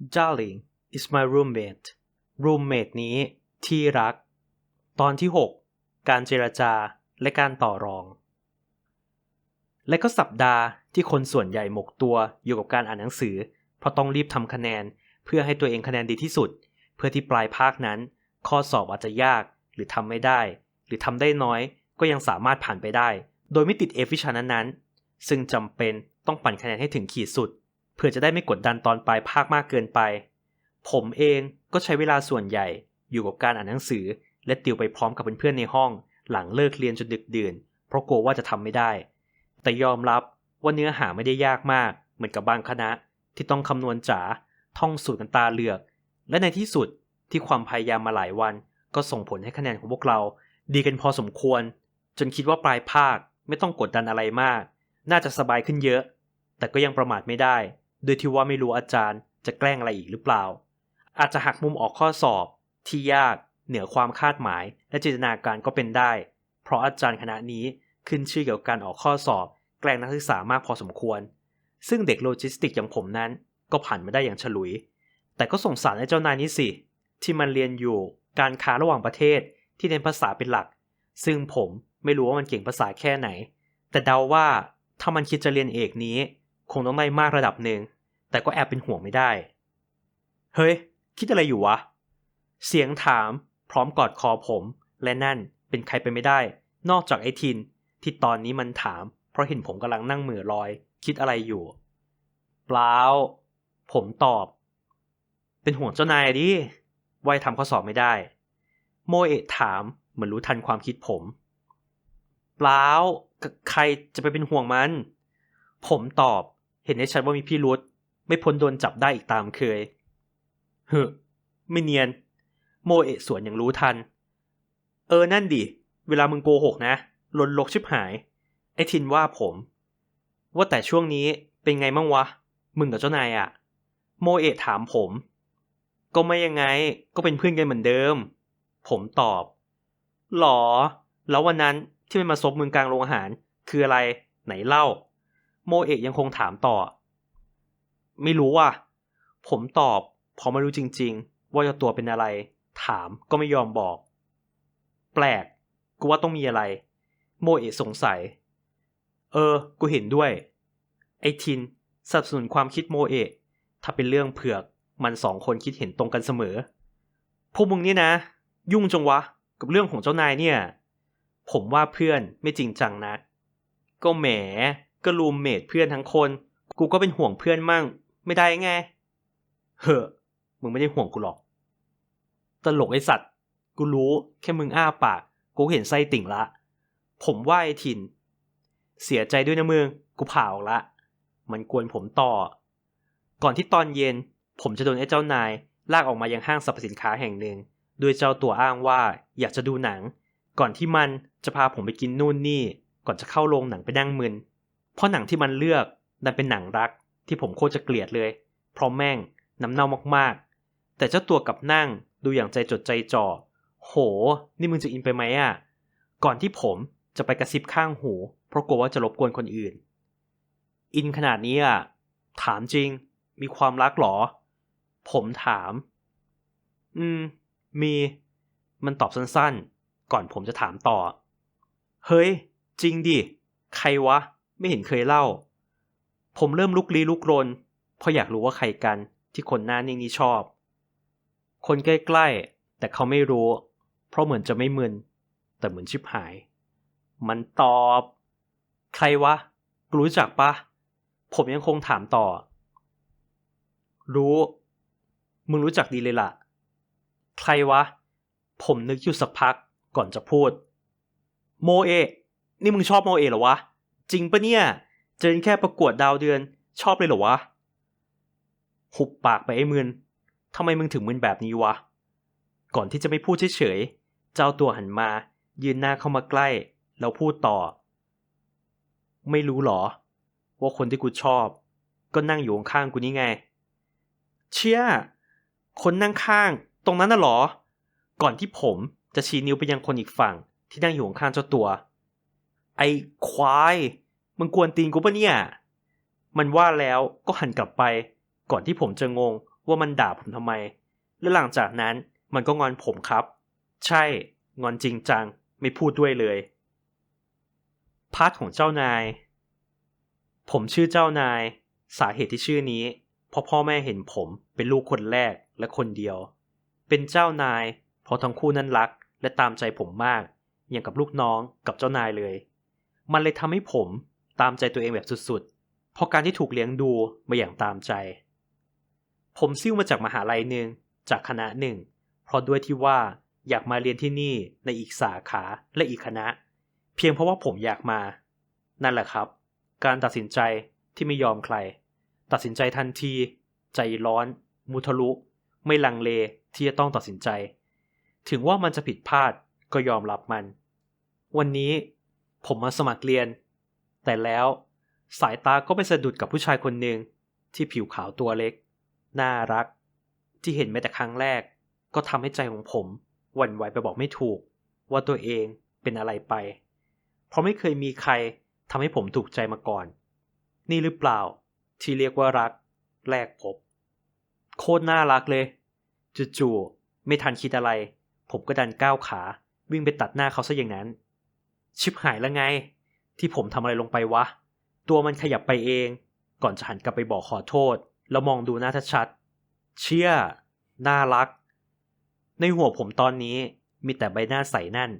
Darling is my roommate roommate นี้ ที่รัก ตอนที่ 6 การเจรจาและการต่อรอง และก็สัปดาห์ที่คนส่วนใหญ่หมกตัวอยู่กับการอ่านหนังสือ เพราะต้องรีบทำคะแนน เพื่อให้ตัวเองคะแนนดีที่สุด เพื่อที่ปลายภาคนั้น ข้อสอบอาจจะยากหรือทำไม่ได้ หรือทำได้น้อยก็ยังสามารถผ่านไปได้ โดยไม่ติดเอฟวิชานั้นๆซึ่งจำเป็นต้องปั่นคะแนนให้ถึงขีดสุด เพื่อจะได้ไม่กดดันตอนปลายภาคมากเกินไป ผมเองก็ใช้เวลาส่วนใหญ่อยู่กับการอ่านหนังสือ และติวไปพร้อมกับเพื่อนๆในห้อง หลังเลิกเรียนจนดึกดื่น เพราะกลัวว่าจะทำไม่ได้ แต่ยอมรับว่าเนื้อหาไม่ได้ยากมาก เหมือนกับบางคณะ ที่ต้องคำนวณจ๋าท่องสูตรกันตาเลือก และในที่สุดที่ความพยายามมาหลายวัน ก็ส่งผลให้คะแนนของพวกเรา ดีกันพอสมควร จนคิดว่าปลายภาคไม่ต้องกดดันอะไรมาก น่าจะสบายขึ้นเยอะ แต่ก็ยังประมาทไม่ได้ โดยที่ว่าไม่รู้อาจารย์จะแกล้งอะไรอีกหรือเปล่า อาจจะหักมุมออกข้อสอบ ที่ยาก เหนือความคาดหมาย และจินตนาการก็เป็นได้ เพราะอาจารย์คณะนี้ขึ้นชื่อเกี่ยวกับการออกข้อสอบ แกล้งนักศึกษามากพอสมควร ซึ่งเด็กโลจิสติกอย่างผมนั้น ก็ผ่านมาได้อย่างฉลุย แต่ก็สงสารไอ้เจ้านายนี้สิ ที่มันเรียนอยู่การค้าระหว่างประเทศที่เน้นภาษาเป็นหลัก ซึ่งผมไม่รู้ว่ามันเก่งภาษาแค่ไหน แต่เดาว่าถ้ามันคิดจะเรียนเอกนี้ คงต้องได้มากระดับหนึ่ง แต่ก็แอบเป็นห่วงไม่ได้ เฮ้ย คิดอะไรอยู่วะ เสียงถามพร้อมกอดคอผม และนั่นเป็นใครไปไม่ได้ นอกจากไอ้ทิน ที่ตอนนี้มันถาม เพราะเห็นผมกำลังนั่งมือลอย คิดอะไรอยู่ เปล่า ผมตอบ เป็นห่วงเจ้านายดิว่ายทำข้อสอบไม่ได้ โมเอะถามเหมือนรู้ทันความคิดผม เปล่า ใครจะไปเป็นห่วงมัน ผมตอบ เห็นได้ชัดว่ามีพี่รุธไม่พ้นโดนจับได้อีกตามเคยเฮ้ไม่เนียน โมเอะสวนอย่างรู้ทัน เออนั่นดิ เวลามึงโกหกนะลนลกชิบหาย ไอ้ทินว่าผม ว่าแต่ช่วงนี้เป็นไงมั่งวะ มึงกับเจ้านายอะโมเอะถามผม ก็ไม่ยังไง ก็เป็นเพื่อนกันเหมือนเดิม ผมตอบ หรอ แล้ววันนั้นที่มันมาซบมึงกลางโรงอาหาร คืออะไร ไหนเล่า โมเอะยังคงถามต่อ ไม่รู้ว่ะ ผมตอบพราะไม่รู้จริง ๆ ว่าเจ้าตัวเป็นอะไร ถามก็ไม่ยอมบอก แปลก กูว่าต้องมีอะไร โมเอะสงสัย เออ กูเห็นด้วย ไอทินสนับสนุนความคิดโมเอะถ้าเป็นเรื่องเผือกมันสองคนคิดเห็นตรงกันเสมอ พวกมึงนี่นะ ยุ่งจังวะ กับเรื่องของเจ้านายเนี่ย ผมว่าเพื่อนไม่จริงจังนะ ก็แหม ก็รูมเมทเพื่อนทั้งคน กูก็เป็นห่วงเพื่อนมั่ง ไม่ได้ไง เฮ้อมึงไม่ได้ห่วงกูหรอก ตลกไอสัตว์ กูรู้แค่มึงอ้าปาก กูเห็นไส้ติ่งละ ผมว่าไอทิน เสียใจด้วยนะมึง กูผ่าออกละ มันกวนผมต่อ ก่อนที่ตอนเย็น ผมจะโดนไอ้เจ้านาย ลากออกมายังห้างสรรพสินค้าแห่งหนึ่ง โดยเจ้าตัวอ้างว่าอยากจะดูหนัง ก่อนที่มันจะพาผมไปกินนู่นนี่ ก่อนจะเข้าโรงหนังไปนั่งมึน เพราะหนังที่มันเลือกดันเป็นหนังรักที่ผมโคตรจะเกลียดเลย เพราะแม่งน้ำเน่ามากๆ แต่เจ้าตัวกับนั่งดูอย่างใจจดใจจ่อ โห นี่มึงจะอินไปไหมอะ ก่อนที่ผมจะไปกระซิบข้างหู เพราะกลัวว่าจะรบกวนคนอื่น อินขนาดนี้อะ ถามจริง มีความรักหรอ ผมถาม อืม มี มันตอบสั้นๆ ก่อนผมจะถามต่อ เฮ้ย จริงดิ ใครวะ ไม่เห็นเคยเล่า ผมเริ่มลุกลี้ลุกรนเพราะอยากรู้ว่าใครกันที่คนหน้านิ่งนี้ชอบ คนใกล้ๆ แต่เขาไม่รู้ เพราะเหมือนจะไม่มึน แต่เหมือนชิบหาย มันตอบ ใครวะ รู้จักปะ ผมยังคงถามต่อ รู้ มึงรู้จักดีเลยล่ะ ใครวะ ผมนึกอยู่สักพักก่อนจะพูด โมเอ นี่มึงชอบโมเอเหรอวะ จริงปะเนี่ยเจอแค่ประกวดดาวเดือน ชอบเลยเหรอวะ หุบปากไปไอ้มึนทำไมมึงถึงมึนแบบนี้วะ ก่อนที่จะไม่พูดเฉยๆ เจ้าตัวหันมา ยืนหน้าเข้ามาใกล้ แล้วพูดต่อ ไม่รู้หรอ ว่าคนที่กูชอบ ก็นั่งอยู่ข้างกูนี่ไง เชี่ย คนนั่งข้าง ตรงนั้นน่ะหรอ ก่อนที่ผมจะชี้นิ้วไปยังคนอีกฝั่งที่นั่งอยู่ข้างเจ้าตัว ไอ้ควายมึงกวนตีนกูปะเนี่ย มันว่าแล้วก็หันกลับไป ก่อนที่ผมจะงงว่ามันด่าผมทำไม และหลังจากนั้นมันก็งอนผมครับ ใช่ งอนจริงจัง ไม่พูดด้วยเลย พาร์ทของเจ้านาย ผมชื่อเจ้านาย สาเหตุที่ชื่อนี้ เพราะพ่อแม่เห็นผมเป็นลูกคนแรกและคนเดียว เป็นเจ้านาย เพราะทั้งคู่นั้นรัก และตามใจผมมาก อย่างกับลูกน้องกับเจ้านายเลย มันเลยทำให้ผมตามใจตัวเองแบบสุดๆ เพราะการที่ถูกเลี้ยงดูมาอย่างตามใจ ผมซิ่วมาจากมหาลัยหนึ่งจากคณะหนึ่ง เพราะด้วยที่ว่าอยากมาเรียนที่นี่ในอีกสาขาและอีกคณะ เพียงเพราะว่าผมอยากมา นั่นแหละครับ การตัดสินใจที่ไม่ยอมใคร ตัดสินใจทันที ใจร้อน มุทะลุ ไม่ลังเลที่จะต้องตัดสินใจ ถึงว่ามันจะผิดพลาดก็ยอมรับมัน วันนี้ ผมมาสมัครเรียน แต่แล้วสายตาก็ไปสะดุดกับผู้ชายคนหนึ่งที่ผิวขาวตัวเล็ก น่ารัก ที่เห็นแม้แต่ครั้งแรก ก็ทำให้ใจของผมหวั่นไหวไปบอกไม่ถูก ว่าตัวเองเป็นอะไรไป เพราะไม่เคยมีใครทำให้ผมถูกใจมาก่อน นี่หรือเปล่าที่เรียกว่ารัก แรกพบ โคตรน่ารักเลยจู่ๆไม่ทันคิดอะไร ผมก็ดันก้าวขา วิ่งไปตัดหน้าเขาซะอย่างนั้น ชิบหายแล้วไง ที่ผมทำอะไรลงไปวะ ตัวมันขยับไปเอง ก่อนจะหันกลับไปบอกขอโทษ แล้วมองดูหน้าชัดๆเชี่ย น่ารัก ในหัวผมตอนนี้มีแต่ใบหน้าใสนั่น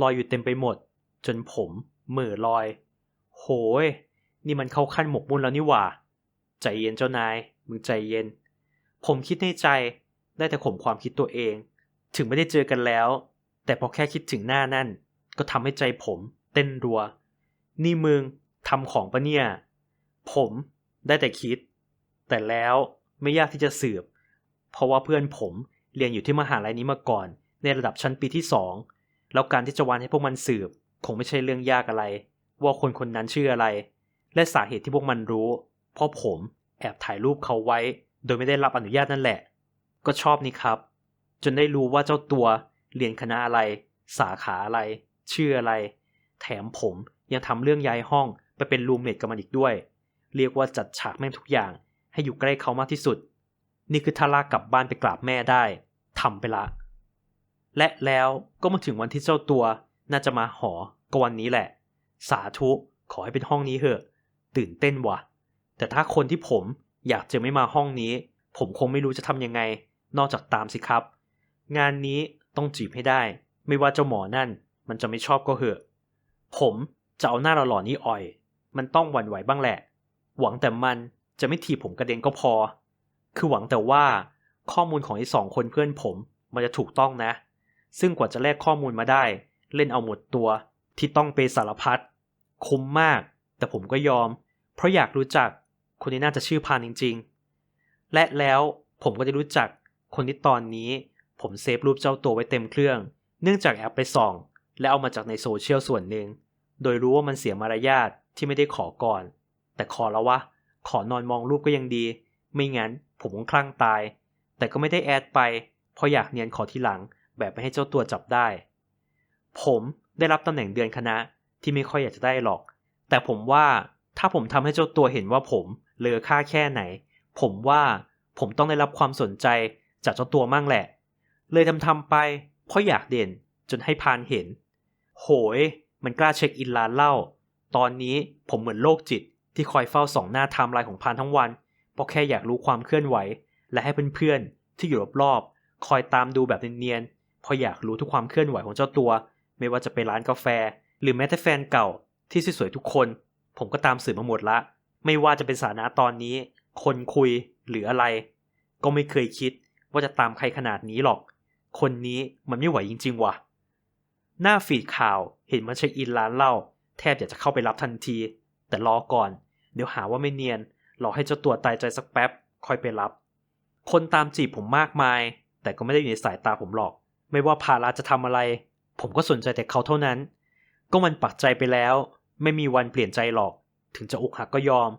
ลอยอยู่เต็มไปหมด จนผมเหม่อลอย โหย นี่มันเข้าขั้นหมกมุ่นแล้วนี่หว่า ใจเย็นเจ้านาย มึงใจเย็น ผมคิดในใจได้แต่ข่มความคิดตัวเอง ถึงไม่ได้เจอกันแล้ว แต่พอแค่คิดถึงหน้านั่น ก็ทำให้ใจผมเต้นรัว นี่มึงทำของปะเนี่ย ผมได้แต่คิด แต่แล้วไม่ยากที่จะสืบ เพราะว่าเพื่อนผมเรียนอยู่ที่มหาลัยนี้มาก่อน ในระดับชั้นปีที่สองแล้วการที่จะวันให้พวกมันสืบ คงไม่ใช่เรื่องยากอะไร ว่าคนคนนั้นชื่ออะไร และสาเหตุที่พวกมันรู้ เพราะผมแอบถ่ายรูปเขาไว้ โดยไม่ได้รับอนุญาตนั่นแหละ ก็ชอบนี่ครับ จนได้รู้ว่าเจ้าตัวเรียนคณะอะไร สาขาอะไร ชื่ออะไร แถมผมยังทำเรื่องย้ายห้องไปเป็นรูมเมทกับมันอีกด้วย เรียกว่าจัดฉากแม่งทุกอย่าง ให้อยู่ใกล้เขามากที่สุด นี่คือถ้าลากกลับบ้านไปกราบแม่ได้ทำไปละ และแล้วก็มาถึงวันที่เจ้าตัวน่าจะมาหอก็วันนี้แหละ สาธุขอให้เป็นห้องนี้เถอะ ตื่นเต้นว่ะ แต่ถ้าคนที่ผมอยากจะไม่มาห้องนี้ ผมคงไม่รู้จะทำยังไง นอกจากตามสิครับ งานนี้ต้องจีบให้ได้ ไม่ว่าเจ้าหมอนั่น มันจะไม่ชอบก็เหอะ ผมจะเอาหน้าหล่อๆนี้อ่อย มันต้องหวั่นไหวบ้างแหละ หวังแต่มันจะไม่ถีบผมกระเด็นก็พอ คือหวังแต่ว่าข้อมูลของไอ้สองคนเพื่อนผมมันจะถูกต้องนะ ซึ่งกว่าจะแลกข้อมูลมาได้ เล่นเอาหมดตัวที่ต้องเปสารพัดคุ้มมาก แต่ผมก็ยอม เพราะอยากรู้จักคนนี้น่าจะชื่อพานจริง ๆ และแล้วผมก็จะรู้จักคนที่ตอนนี้ ผมเซฟรูปเจ้าตัวไว้เต็มเครื่อง เนื่องจากแอปไปส่อง และเอามาจากในโซเชียลส่วนหนึ่ง โดยรู้ว่ามันเสียมารยาทที่ไม่ได้ขอก่อน แต่ขอแล้ววะ ขอนอนมองรูปก็ยังดี ไม่งั้นผมคงคลั่งตาย แต่ก็ไม่ได้แอดไป เพราะอยากเนียนขอทีหลัง แบบไม่ให้เจ้าตัวจับได้ ผมได้รับตำแหน่งเดือนคณะที่ไม่ค่อยอยากจะได้หรอก แต่ผมว่าถ้าผมทำให้เจ้าตัวเห็นว่าผมเลอค่าแค่ไหน ผมว่าผมต้องได้รับความสนใจจากเจ้าตัวมั่งแหละ เลยทำทำไป เพราะอยากเด่นจนให้พานเห็น โหย มันกล้าเช็คอินร้านเหล้าตอนนี้ผมเหมือนโรคจิตที่คอยเฝ้าส่องหน้าไทม์ไลน์ของพานทั้งวัน เพราะแค่อยากรู้ความเคลื่อนไหว และให้เพื่อนๆ ที่อยู่รอบๆ คอยตามดูแบบเนียนๆเพราะอยากรู้ทุกความเคลื่อนไหวของเจ้าตัว ไม่ว่าจะไปร้านกาแฟ หรือแม้แต่แฟนเก่าที่สวยๆทุกคน ผมก็ตามสืบมาหมดละ ไม่ว่าจะเป็นสานะตอนนี้ คนคุยหรืออะไร ก็ไม่เคยคิดว่าจะตามใครขนาดนี้หรอก คนนี้มันไม่ไหวจริงๆว่ะ หน้าฟีดข่าวเห็นมันเช็คอินร้านเหล้าแทบอยากจะเข้าไปรับทันที แต่รอก่อน เดี๋ยวหาว่าไม่เนียนรอให้เจ้าตัวตายใจสักแป๊บค่อยไปรับ คนตามจีบผมมากมาย แต่ก็ไม่ได้อยู่ในสายตาผมหรอก ไม่ว่าภาราจะทำอะไร ผมก็สนใจแต่เขาเท่านั้น ก็มันปักใจไปแล้ว ไม่มีวันเปลี่ยนใจหรอก ถึงจะอกหักก็ยอม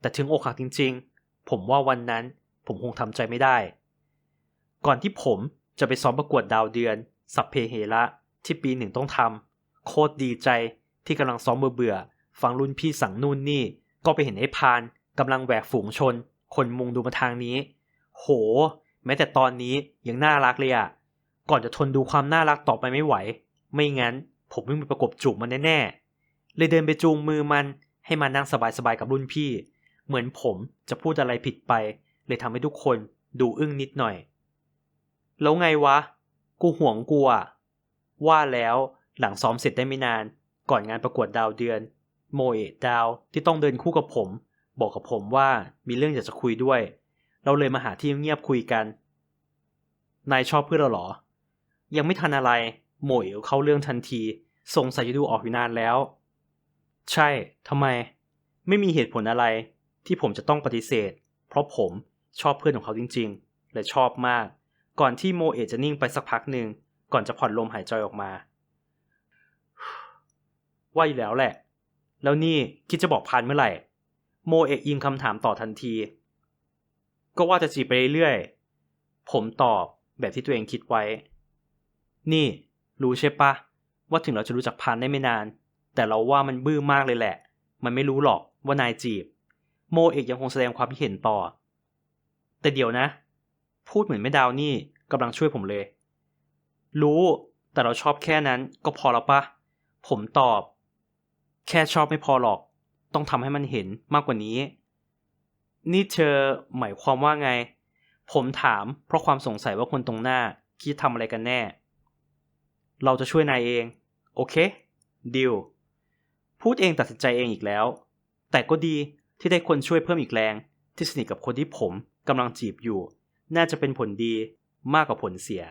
แต่ถึงอกหักจริง ๆ ผมว่าวันนั้นผมคงทำใจไม่ได้ ก่อนที่ผมจะไปซ้อมประกวดดาวเดือน สัพเพเหระ ที่ปีหนึ่งต้องทำโคตรดีใจที่กำลังซ้อมเบื่อๆฟังรุ่นพี่สั่งนู่นนี่ ก็ไปเห็นไอ้พานกำลังแหวกฝูงชน คนมุงดูมาทางนี้ โห แม้แต่ตอนนี้ยังน่ารักเลยอะก่อนจะทนดูความน่ารักต่อไปไม่ไหว ไม่งั้น ผมวิ่งไปประกบจูบมันแน่ๆ เลยเดินไปจูงมือมันให้มานั่งสบายๆกับรุ่นพี่ เหมือนผมจะพูดอะไรผิดไป เลยทำให้ทุกคนดูอึ้งนิดหน่อย แล้วไงวะ กูห่วงกูอะ ว่าแล้วหลังซ้อมเสร็จได้ไม่นาน ก่อนงานประกวดดาวเดือน โมเอะดาวที่ต้องเดินคู่กับผม บอกกับผมว่ามีเรื่องอยากจะคุยด้วย เราเลยมาหาที่เงียบคุยกัน นายชอบเพื่อนเราเหรอ ยังไม่ทันอะไร โมเอะเข้าเรื่องทันทีสงสัยจะดูออกอยู่นานแล้ว ใช่ทำไม ไม่มีเหตุผลอะไรที่ผมจะต้องปฏิเสธ เพราะผมชอบเพื่อนของเขาจริง ๆ และชอบมาก ก่อนที่โมเอะจะนิ่งไปสักพักหนึ่ง ก่อนจะผ่อนลมหายใจออกมา ว่าอยู่แล้วแหละ แล้วนี่คิดจะบอกพันเมื่อไหร่ โมเอะยิงคำถามต่อทันที ก็ว่าจะจีบไปเรื่อยๆ ผมตอบแบบที่ตัวเองคิดไว้ นี่รู้ใช่ปะว่าถึงเราจะรู้จักพันได้ไม่นาน แต่เราว่ามันบื้อมากเลยแหละ มันไม่รู้หรอกว่านายจีบ โมเอกยังคงแสดงความคิดเห็นต่อ แต่เดี๋ยวนะ พูดเหมือนไม่ดาวนี่กำลังช่วยผมเลย รู้แต่เราชอบแค่นั้นก็พอแล้วปะผมตอบ แค่ชอบไม่พอหรอก ต้องทำให้มันเห็นมากกว่านี้ นี่เธอหมายความว่าไง ผมถามเพราะความสงสัยว่าคนตรงหน้าคิดทำอะไรกันแน่ เราจะช่วยนายเอง โอเค ดิว พูดเองตัดสินใจเองอีกแล้ว แต่ก็ดีที่ได้คนช่วยเพิ่มอีกแรง ที่สนิทกับคนที่ผมกำลังจีบอยู่ น่าจะเป็นผลดีมากกว่าผลเสีย